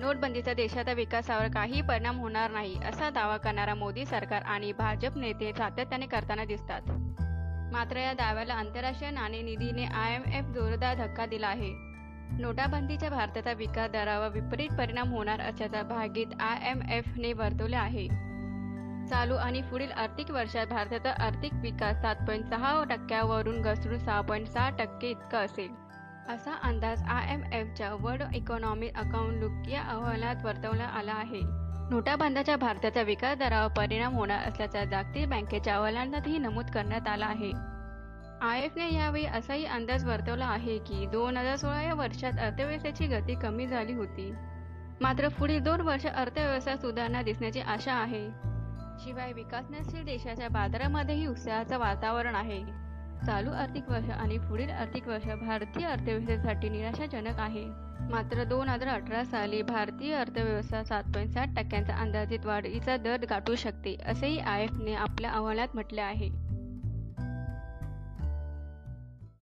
नोटबंदीचा देशाच्या विकासावर काही परिणाम होणार नाही असा दावा करणारा मोदी सरकार आणि भाजप नेते सातत्याने करताना दिसतात. मात्र या दाव्याला आंतरराष्ट्रीय नाणेनिधीने आय एम एफ जोरदार धक्का दिला आहे. नोटाबंदीच्या भारताचा विकास दरावर विपरीत परिणाम होणार असल्याचा भागीत आय एम एफने वर्तवले आहे. चालू आणि पुढील आर्थिक वर्षात भारताचा आर्थिक विकास सात पॉईंट सहा टक्क्यावरून घसरून सहा पॉईंट सहा टक्के इतका असेल. असा अंदाज आय एम एफच्या वर्ल्ड इकॉनॉमिक अकाउंटलुक या अहवालात वर्तवला आला आहे. नोटाबंदाच्या भारताच्या विकास दरावर परिणाम होणार असल्याचा जागतिक बँकेच्या अहवालांतही नमूद करण्यात आला आहे. आय एफने यावेळी असाही अंदाज वर्तवला आहे की दोन हजार सोळा या वर्षात अर्थव्यवस्थेची गती कमी झाली होती. मात्र पुढील दोन वर्ष अर्थव्यवस्था सुधारणा दिसण्याची आशा आहे. शिवाय विकासनशील देशाच्या बाजारामध्येही उत्साहाचं वातावरण आहे. चालू आर्थिक वर्ष आणि पुढील आर्थिक वर्ष भारतीय अर्थव्यवस्थेसाठी निराशाजनक आहे. मात्र दोन हजार अठरा साली भारतीय अर्थव्यवस्था सात पॉईंट सात टक्क्यांचा अंदाजित वाढीचा दर गाठू शकते असेही आय एफने आपल्या अहवालात म्हटले आहे.